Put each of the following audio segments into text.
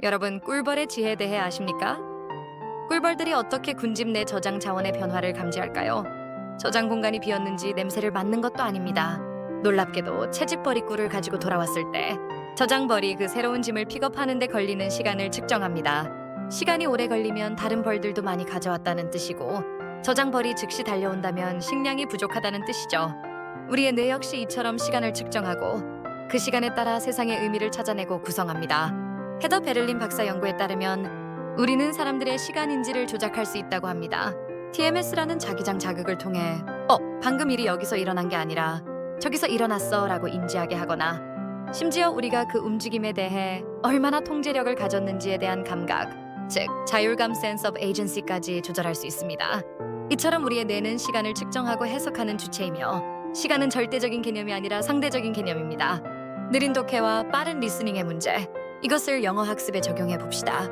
여러분 꿀벌의 지혜에 대해 아십니까? 꿀벌들이 어떻게 군집 내 저장 자원의 변화를 감지할까요? 저장 공간이 비었는지 냄새를 맡는 것도 아닙니다. 놀랍게도 채집벌이 꿀을 가지고 돌아왔을 때 저장벌이 그 새로운 짐을 픽업하는 데 걸리는 시간을 측정합니다. 시간이 오래 걸리면 다른 벌들도 많이 가져왔다는 뜻이고 저장벌이 즉시 달려온다면 식량이 부족하다는 뜻이죠. 우리의 뇌 역시 이처럼 시간을 측정하고 그 시간에 따라 세상의 의미를 찾아내고 구성합니다. 헤더 베를린 박사 연구에 따르면 우리는 사람들의 시간 인지를 조작할 수 있다고 합니다. TMS라는 자기장 자극을 통해 어, 방금 일이 여기서 일어난 게 아니라 저기서 일어났어라고 인지하게 하거나 심지어 우리가 그 움직임에 대해 얼마나 통제력을 가졌는지에 대한 감각, 즉 자율감 센스 오브 에이전시까지 조절할 수 있습니다. 이처럼 우리의 뇌는 시간을 측정하고 해석하는 주체이며 시간은 절대적인 개념이 아니라 상대적인 개념입니다. 느린 독해와 빠른 리스닝의 문제. 이것을 영어 학습에 적용해 봅시다.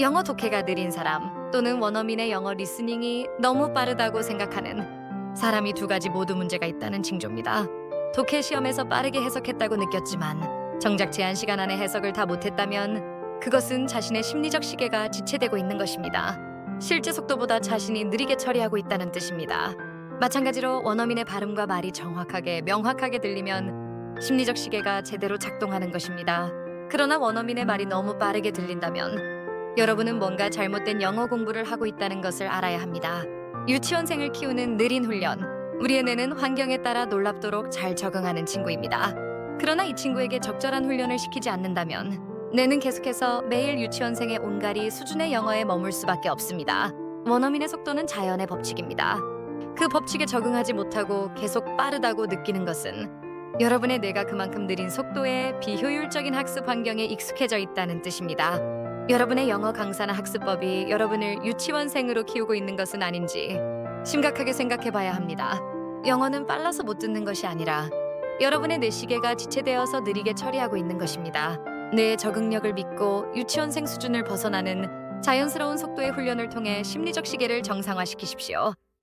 영어 독해가 느린 사람 또는 원어민의 영어 리스닝이 너무 빠르다고 생각하는 사람이 두 가지 모두 문제가 있다는 징조입니다. 독해 시험에서 빠르게 해석했다고 느꼈지만 정작 제한 시간 안에 해석을 다 못했다면 그것은 자신의 심리적 시계가 지체되고 있는 것입니다. 실제 속도보다 자신이 느리게 처리하고 있다는 뜻입니다. 마찬가지로 원어민의 발음과 말이 정확하게 명확하게 들리면 심리적 시계가 제대로 작동하는 것입니다. 그러나 원어민의 말이 너무 빠르게 들린다면 여러분은 뭔가 잘못된 영어 공부를 하고 있다는 것을 알아야 합니다. 유치원생을 키우는 느린 훈련. 우리의 뇌는 환경에 따라 놀랍도록 잘 적응하는 친구입니다. 그러나 이 친구에게 적절한 훈련을 시키지 않는다면 뇌는 계속해서 매일 유치원생의 온갈이 수준의 영어에 머물 수밖에 없습니다. 원어민의 속도는 자연의 법칙입니다. 그 법칙에 적응하지 못하고 계속 빠르다고 느끼는 것은 여러분의 뇌가 그만큼 느린 속도에 비효율적인 학습 환경에 익숙해져 있다는 뜻입니다. 여러분의 영어 강사나 학습법이 여러분을 유치원생으로 키우고 있는 것은 아닌지 심각하게 생각해 봐야 합니다. 영어는 빨라서 못 듣는 것이 아니라 여러분의 뇌 시계가 지체되어서 느리게 처리하고 있는 것입니다. 뇌의 적응력을 믿고 유치원생 수준을 벗어나는 자연스러운 속도의 훈련을 통해 심리적 시계를 정상화시키십시오.